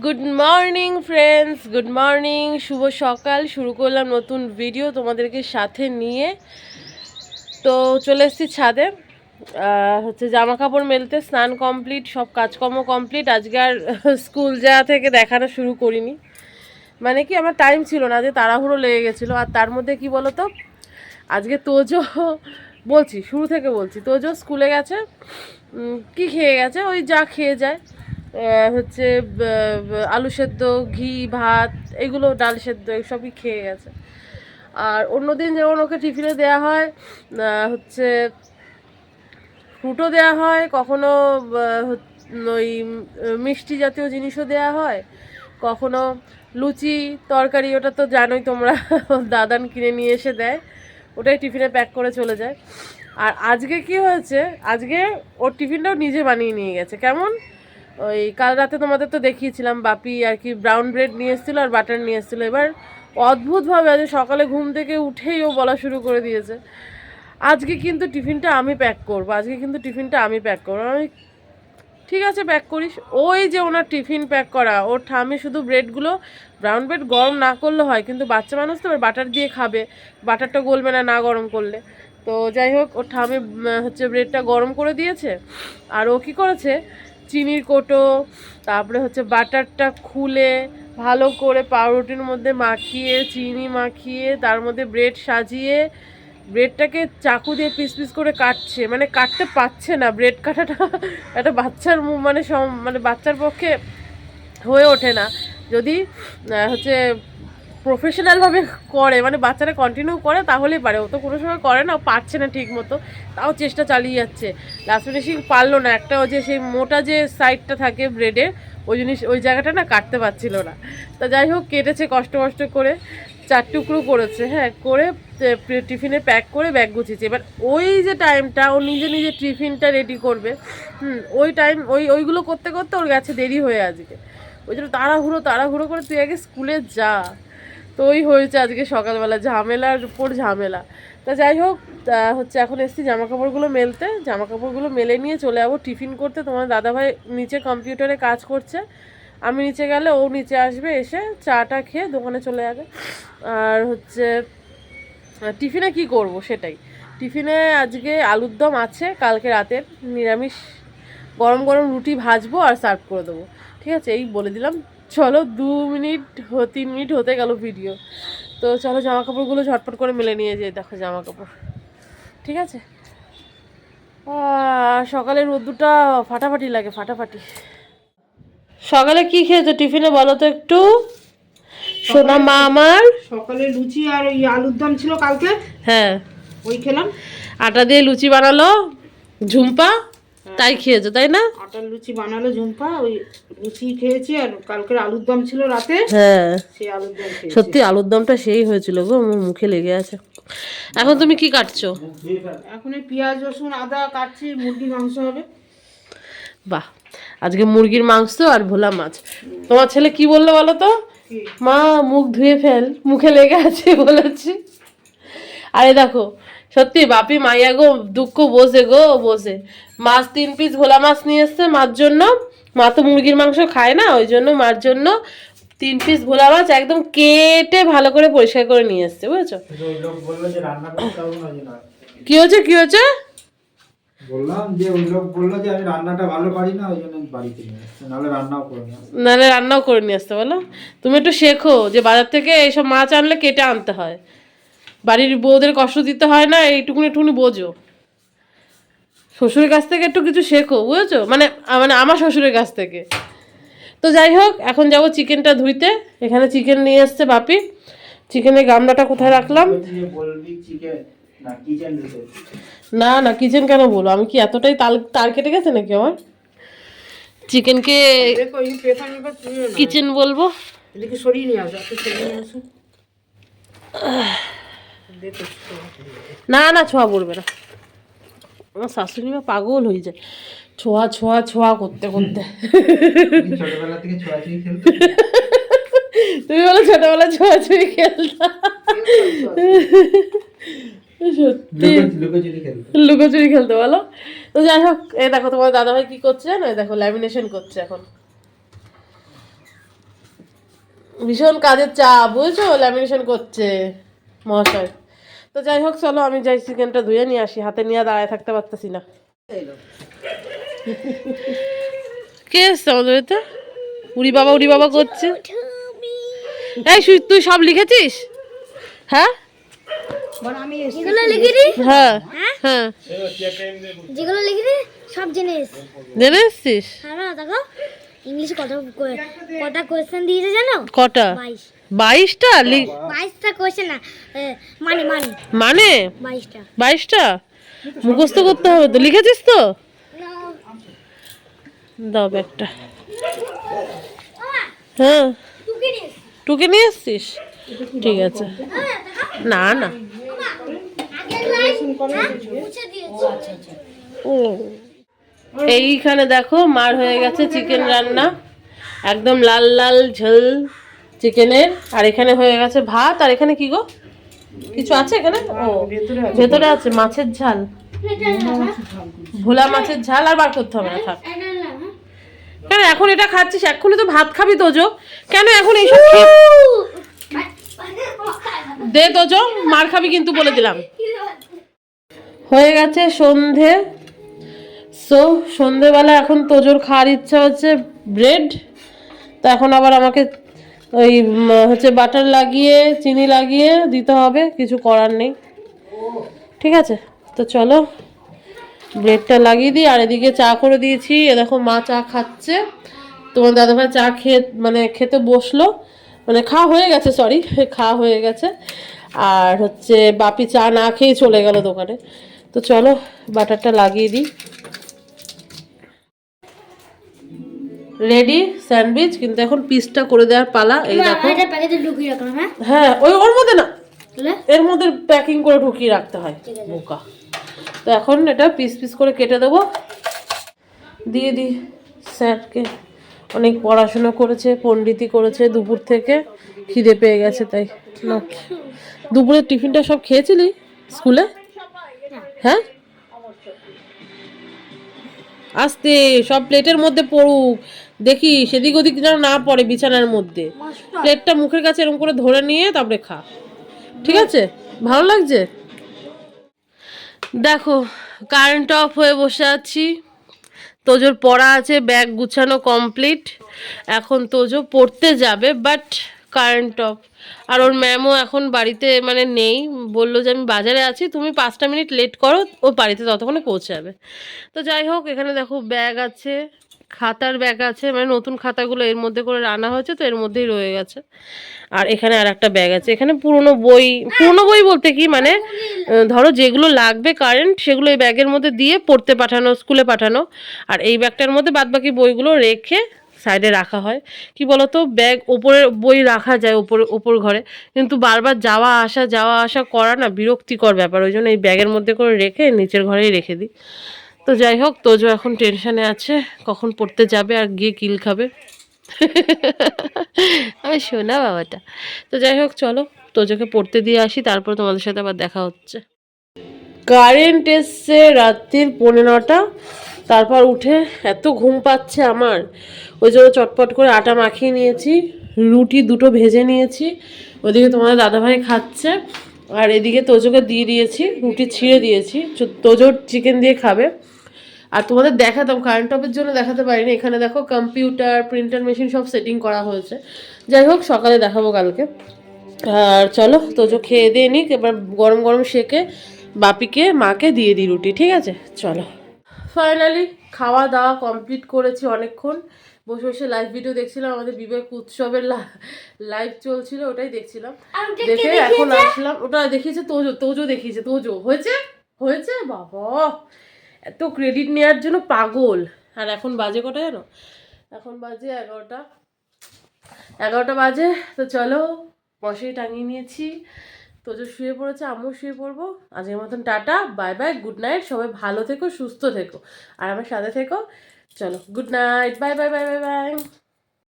Good morning friends good morning শুভ সকাল। শুরু করলাম নতুন ভিডিও তোমাদেরকে সাথে নিয়ে। তো চলে এসেছি ছাদে। হচ্ছে জামা কাপড় মেলতে, স্নান কমপ্লিট সব কাজকর্ম কমপ্লিট আজকে আর স্কুল যাওয়া থেকে দেখানো শুরু করিনি। মানে কি, আমার টাইম ছিল না যে তাড়াহুড়ো লেগে গেছিল। আর তার মধ্যে কি বলো তো আজকে তোজো, বলছি, শুরু থেকে বলছি, তোজো স্কুলে গেছে। কি খেয়ে গেছে? ওই যা খেয়ে যায়। হচ্ছে আলু সেদ্ধ, ঘি, ভাত, এগুলো ডাল সেদ্ধ এইসবই খেয়ে গেছে। আর অন্যদিন যেমন ওকে টিফিনে দেওয়া হয় হচ্ছে, ফ্রুটও দেওয়া হয়, কখনো ওই মিষ্টি জাতীয় জিনিসও দেওয়া হয়, কখনো লুচি, তরকারি, ওটা তো জানোই তোমরা, দাদান কিনে নিয়ে এসে দেয়, ওটাই টিফিনে প্যাক করে চলে যায়। আর আজকে কি হয়েছে, আজকে ওর টিফিনটাও নিজে বানিয়ে নিয়ে গেছে, কেমন? ওই কাল রাতে তোমাদের তো দেখিয়েছিলাম, বাপি আর কি ব্রাউন ব্রেড নিয়ে এসেছিল আর বাটার নিয়ে এসেছিল। এবার অদ্ভুতভাবে আজ সকালে ঘুম থেকে উঠেই ও বলা শুরু করে দিয়েছে। আজকে কিন্তু টিফিনটা আমি প্যাক করব, আজকে কিন্তু টিফিনটা আমি প্যাক করব। আমি ঠিক আছে প্যাক করিস। ওই যে ওনার টিফিন প্যাক করা, ওর ঠামে শুধু ব্রেডগুলো ব্রাউন ব্রেড গরম না করলে হয়, কিন্তু বাচ্চা মানুষ তো বাটার দিয়ে খাবে। বাটারটা গলবে না না গরম করলে। তো যাই হোক, ওর ঠামে হচ্ছে ব্রেডটা গরম করে দিয়েছে। আর ও কী করেছে চিনির কোটো, তারপরে হচ্ছে বাটারটা খুলে ভালো করে পাউরুটির মধ্যে মাখিয়ে, চিনি মাখিয়ে, তার মধ্যে ব্রেড সাজিয়ে, ব্রেডটাকে চাকু দিয়ে পিস পিস করে কাটছে। মানে কাটতে পারছে না, ব্রেড কাটাটা একটা বাচ্চার মানে মানে বাচ্চার পক্ষে হয়ে ওঠে না। যদি হচ্ছে প্রফেশনালভাবে করে মানে বাচ্চারা কন্টিনিউ করে তাহলেই পারে। ও তো কোনো সময় করে না পারছে না ঠিক মতো তাও চেষ্টা চালিয়ে যাচ্ছে। লাস্ট ফিনিশিং পারল না, একটা ওই যে সেই মোটা যে সাইডটা থাকে ব্রেডের ওই জিনিস, ওই জায়গাটা না কাটতে পারছিল না। তা যাই হোক, কেটেছে কষ্ট কষ্ট করে, চার টুকরো করেছে হ্যাঁ করে টিফিনে প্যাক করে ব্যাগ গুছিয়েছে। এবার ওই যে টাইমটা ও নিজে নিজে টিফিনটা রেডি করবে, হুম, ওই টাইম ওই, ওইগুলো করতে করতে ওর গেছে দেরি হয়ে আজকে ওই জন্য তাড়াহুড়ো তাড়াহুড়ো করে তুই আগে স্কুলে যা। তো ওই হয়েছে আজকে সকালবেলা, ঝামেলার উপর ঝামেলা। তা যাই হোক হচ্ছে এখন এসছি জামা কাপড়গুলো মেলতে। জামা কাপড়গুলো মেলে নিয়ে চলে যাব টিফিন করতে। তোমার দাদাভাই নিচে কম্পিউটারে কাজ করছে। আমি নিচে গেলে ও নিচে আসবে, এসে চাটা খেয়ে দোকানে চলে যাবে। আর হচ্ছে, টিফিনে কি করব সেটাই। টিফিনে আজকে আলুর দম আছে, কালকে রাতের নিরামিষ গরম গরম রুটি ভাজবো আর সার্ভ করে দেবো। ঠিক আছে? এই বলে দিলাম। চলো দু মিনিট তিন মিনিট হতে গেল ভিডিও তো চলো জামা কাপড়গুলো ঝটপট করে মেলে নিয়ে যাই দেখো জামা কাপড় ঠিক আছে? সকালে রোদ্দুটা ফাটাফাটি লাগে ফাটাফাটি। সকালে কি খেয়েছো টিফিনে বলো তো একটু? সোনা মা আমার সকালে লুচি আর ওই আলুর দম ছিল কালকে? হ্যাঁ। ওই খেলাম। আটা দিয়ে লুচি বানালো ঝুম্পা। তাই খেয়েছো তাই না? আটার লুচি বানালো ঝুম্পা ওই লুচি খেয়েছি আর কালকের আলুর দম ছিল রাতে। হ্যাঁ। সেই আলুর দম সত্যি আলুর দমটা সেই হয়েছিল গো আমার মুখে লেগে আছে। এখন তুমি কি কাটছো? এখন এই পেঁয়াজ রসুন আদা কাটছি মুরগির মাংস হবে। বাহ আজকে মুরগির মাংস আর ভোলা মাছ। তোমার ছেলে কি বলল বলো তো? মা মুখ ধুয়ে ফেল মুখে লেগে আছে বলেছি। আরে দেখো সত্যি বাপি মাইয়া গো দুঃখ বসে গো বসে মাছ তিন পিস ভোলা মাছ নিয়ে এসছে মার জন্য। মা তো মুরগির মাংস খায় না ওই জন্য মার জন্য তিন পিস ভোলা মাছ একদম কেটে ভালো করে পরিষ্কার করে নিয়ে এসছে বুঝেছ? কি হয়েছে কি হয়েছে? বললাম যে ওই লোক বলল যে আমি রান্নাটা ভালো পারি না ওই জন্য বাড়িতে নিয়ে আসছি নাহলে রান্নাও করে নিয়ে আসছি নাহলে রান্নাও করে নিয়ে আসতে বলো। তুমি একটু শেখো যে বাজার থেকে এইসব মাছ আনলে কেটে আনতে হয়। বাড়ির বউদের কষ্ট দিতে হয় না এইটুকুনি একটুকুনি বোঝো। শ্বশুরের কাছ থেকে একটু কিছু শেখো বুঝেছ? মানে মানে আমার শ্বশুরের কাছ থেকে। তো যাই হোক এখন যাব চিকেনটা ধুইতে। এখানে চিকেন নিয়ে আসছে বাপি। চিকেনের গামলাটা কোথায় রাখলাম? না না কিচেন কেন বলো? আমি কি এতটাই তাল তার কেটে গেছে নাকি আমার? চিকেনকে কিচেন বলব। সরিয়ে নিয়ে আসো সরিয়ে নিয়ে আসো। না না ছোঁয়া পড়বে না। আমার শাশুড়ি মা পাগল হয়ে যায়। ছোঁয়া ছোঁয়া ছোঁয়া করতে করতে। তুমি ছোটবেলা থেকে ছোঁয়াছুঁই খেলতে? তুমি বলো ছোটবেলা ছোঁয়াছুঁই খেলতাম সত্যি। লুকোচুরি খেলতে। বলো? তো যাই হোক এই দেখো তোমার দাদাভাই কি করছে জানো? দেখো ল্যামিনেশন করছে এখন। ভীষণ কাজের চাপ বুঝছ? ল্যামিনেশন করছে। মহাশয়। তো যাই হোক চলো আমি যাই চিকেনটা ধুয়ে নিয়ে আসি। হাতে নিয়ে দাঁড়ায় থাকতে পারতেছি না। কে এসছে আমাদের বাড়িতে? উড়ি বাবা উড়ি বাবা করছে। এই সুই- তুই সব লিখেছিস? হ্যাঁ? বল আমি এসে হ্যাঁ। হ্যাঁ? যেগুলো লিখিনি সব জিনিস জেনে এসছিস? হ্যাঁ দেখো ইংলিশে কত কটা কোয়েশ্চেন দিয়েছে জানো? কটা? বাইশ। বাইশটা? বাইশটা কোয়েশ্চেন না মানে মানে। মানে? বাইশটা। বাইশটা? মুখস্থ করতে হবে তো লিখেছিস তো? দাও ব্যাগটা। হ্যাঁ। টুকে নিয়ে এসছিস। ঠিক আছে। না না। ও। এইখানে দেখো মার হয়ে গেছে চিকেন রান্না। একদম লাল লাল ঝোল। চিকেনের আর এখানে হয়ে গেছে ভাত আর এখানে কি গো? কিছু আছে এখানে? ও ভেতরে আছে। ভেতরে আছে মাছের ঝাল। ভোলা মাছের ঝাল আর বার করতে হবে না থাক। কেন এখন এটা খাচ্ছিস? এক্ষুনি তো ভাত খাবি তোজো। কেন এখন এইসব দে তোজো মার খাবি কিন্তু বলে দিলাম। হয়ে গেছে সন্ধে। সো সন্ধেবেলা এখন তোজোর খাওয়ার ইচ্ছা হচ্ছে ব্রেড। তো এখন আবার আমাকে ওই হচ্ছে বাটার লাগিয়ে, চিনি লাগিয়ে দিতে হবে, কিছু করার নেই। ঠিক আছে? তো চলো, ব্রেডটা লাগিয়ে দিই, আর এদিকে চা করে দিয়েছি। এ দেখো মা চা খাচ্ছে। তোমার দাদাভাই চা খেয়ে মানে খেতে বসল। মানে খাওয়া হয়ে গেছে সরি খাওয়া হয়ে গেছে। আর হচ্ছে বাপি চা না খেয়ে চলে গেল দোকানে। তো চলো বাটারটা লাগিয়ে দিই। রেডি স্যান্ডউইচ কিন্তু এখন পিসটা করে দেওয়ার পালা এই দেখো। হ্যাঁ? হ্যাঁ ওই ওর মধ্যে না এর মধ্যে প্যাকিং করে ঢুকিয়ে রাখতে হয় বোকা। তো এখন এটা পিস পিস করে কেটে দেবো। দিয়ে দি স্যারকে। অনেক পড়াশোনা করেছে পণ্ডিতি করেছে দুপুর থেকে খিদে পেয়ে গেছে তাই। দুপুরের টিফিনটা সব খেয়েছিলি স্কুলে? হ্যাঁ? আসতে সব প্লেটের মধ্যে পড়ুক। দেখি সেদিক ওদিক যেন না পড়ে বিছানার মধ্যে। প্লেটটা মুখের কাছে এরকম করে ধরে নিয়ে তারপরে খা। ঠিক আছে? ভালো লাগছে? দেখো কারেন্ট অফ হয়ে বসে আছি। তোজোর পড়া আছে ব্যাগ গুছানো কমপ্লিট এখন তোজো পড়তে যাবে বাট কারেন্ট অফ আর ওর ম্যামও এখন বাড়িতে মানে নেই। বলল যে, আমি বাজারে আছি, তুমি পাঁচটা মিনিট লেট করো, ও বাড়িতে ততক্ষণে পৌঁছে যাবে তো যাই হোক, এখানে দেখো ব্যাগ আছে, খাতার ব্যাগ আছে মানে নতুন খাতাগুলো এর মধ্যে করে রান্না হয়েছে, তো এর মধ্যেই রয়ে গেছে। আর এখানে আর একটা ব্যাগ আছে, এখানে পুরনো বই পুরনো বই বলতে কি মানে ধরো যেগুলো লাগবে কারেন্ট, সেগুলো এই ব্যাগের মধ্যে দিয়ে পড়তে পাঠানো, স্কুলে পাঠানো, আর এই ব্যাগটার মধ্যে বাদবাকি বইগুলো রেখে সাইডে রাখা হয়। কি বলতো? ব্যাগ ওপরে বই রাখা যায় ওপরে, ওপর ঘরে। কিন্তু বারবার যাওয়া আসা যাওয়া আসা করা না বিরক্তিকর ব্যাপার। ওই জন্য এই ব্যাগের মধ্যে করে রেখে নিচের ঘরেই রেখে দিই। তো যাই হোক, তোজো এখন টেনশানে আছে। কখন পড়তে যাবে আর গিয়ে কিল খাবে? আমি শোনা বাবাটা। তো যাই হোক, চলো তোজোকে পড়তে দিয়ে আসি, তারপর তোমাদের সাথে আবার দেখা হচ্ছে। কারেন্ট এসছে রাত্রির পৌনে নটা তারপর উঠে এত ঘুম পাচ্ছে আমার। ওই জন্য চটপট করে আটা মাখিয়ে নিয়েছি, রুটি দুটো ভেজে নিয়েছি। ওদিকে তোমাদের দাদাভাই খাচ্ছে, আর এদিকে তোজোকে দিয়ে দিয়েছি, রুটি ছিঁড়ে দিয়েছি। তোজোর চিকেন দিয়ে খাবে। আর তোমাদের দেখাতাম কারেন্ট অফের জন্য দেখাতে পারিনি। এখানে দেখো কম্পিউটার প্রিন্টার মেশিন সব সেটিং করা হয়েছে। যাই হোক, সকালে দেখাবো কালকে। আর চলো, তোজো খেয়ে দিয়ে নিক, এবার গরম গরম সেকে বাপিকে, মাকে দিয়ে দিই রুটি, ঠিক আছে? চলো। ফাইনালি খাওয়া দাওয়া কমপ্লিট করেছি অনেকক্ষণ। বসে বসে লাইভ ভিডিও দেখছিলাম আমাদের বিবেক উৎসবের লাইভ চলছিল ওটাই দেখছিলাম। দেখে এখন আসলাম। ওটা দেখিয়েছে তোজো তোজো দেখিয়েছে তোজো। হয়েছে? হয়েছে? বাবা! এত ক্রেডিট নেওয়ার জন্য পাগল। আর এখন বাজে কটা জানো? এখন বাজে এগারোটা। এগারোটা বাজে তো চলো মশারি টাঙিয়ে নিয়েছি। তোজো শুয়ে পড়েছে আমিও শুয়ে পড়ব। আজকের মতন tata bye bye good night সবাই ভালো থেকো, সুস্থ থেকো। আর আমার সাথে থেকো, চলো good night bye bye bye bye bye